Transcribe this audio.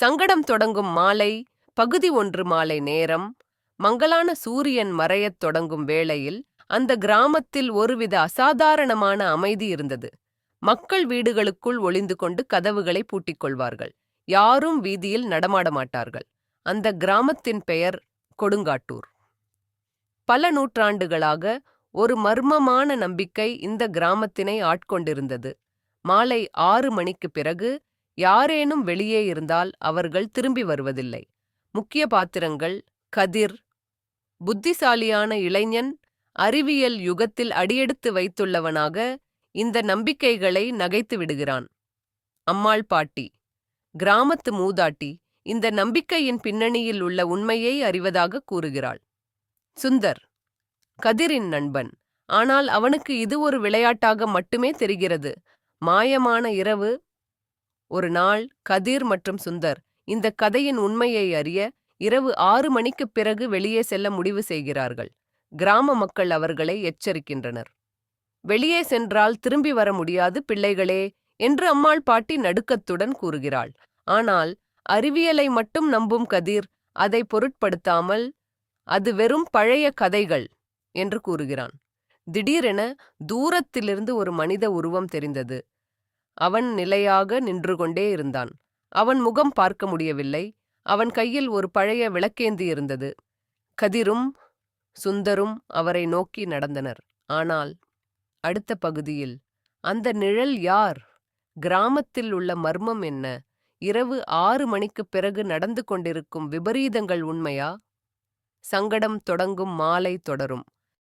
சங்கடம் தொடங்கும் மாலை பகுதி ஒன்று மாலை நேரம் மங்கலான சூரியன் மறையத் தொடங்கும் வேளையில் அந்த கிராமத்தில் ஒருவித அசாதாரணமான அமைதி இருந்தது. மக்கள் வீடுகளுக்குள் ஒளிந்து கொண்டு கதவுகளை பூட்டிக் கொள்வார்கள் யாரும் வீதியில் நடமாட மாட்டார்கள். அந்த கிராமத்தின் பெயர் கொடுங்காட்டூர். பல நூற்றாண்டுகளாக ஒரு மர்மமான நம்பிக்கை இந்த கிராமத்தினை ஆட்கொண்டிருந்தது. மாலை ஆறு மணிக்குப் பிறகு யாரேனும் வெளியே இருந்தால் அவர்கள் திரும்பி வருவதில்லை. முக்கிய பாத்திரங்கள் கதிர் புத்திசாலியான இளைஞன் அறிவியல் யுகத்தில் அடியெடுத்து வைத்துள்ளவனாக இந்த நம்பிக்கைகளை நகைத்து விடுகிறான். அம்மாள் பாட்டி கிராமத்து மூதாட்டி இந்த நம்பிக்கையின் பின்னணியில் உள்ள உண்மையை அறிவதாக கூறுகிறாள். சுந்தர் கதிரின் நண்பன் ஆனால் அவனுக்கு இது ஒரு விளையாட்டாக மட்டுமே தெரிகிறது. மாயமான இரவு ஒரு நாள் கதிர் மற்றும் சுந்தர் இந்த கதையின் உண்மையை அறிய இரவு ஆறு மணிக்குப் பிறகு வெளியே செல்ல முடிவு செய்கிறார்கள். கிராம மக்கள் அவர்களை எச்சரிக்கின்றனர். வெளியே சென்றால் திரும்பி வர முடியாது பிள்ளைகளே என்று அம்மாள் பாட்டி நடுக்கத்துடன் கூறுகிறாள். ஆனால் அறிவியலை மட்டும் நம்பும் கதிர் அதை பொருட்படுத்தாமல் அது வெறும் பழைய கதைகள் என்று கூறுகிறான். திடீரென தூரத்திலிருந்து ஒரு மனித உருவம் தெரிந்தது. அவன் நிலையாக நின்று கொண்டே இருந்தான். அவன் முகம் பார்க்க முடியவில்லை. அவன் கையில் ஒரு பழைய விளக்கேந்தி இருந்தது. கதிரும் சுந்தரும் அவரை நோக்கி நடந்தனர். ஆனால் அடுத்த பகுதியில் அந்த நிழல் யார்? கிராமத்தில் உள்ள மர்மம் என்ன? இரவு ஆறு மணிக்குப் பிறகு நடந்து கொண்டிருக்கும் விபரீதங்கள் உண்மையா? சங்கடம் தொடங்கும் மாலை தொடரும்.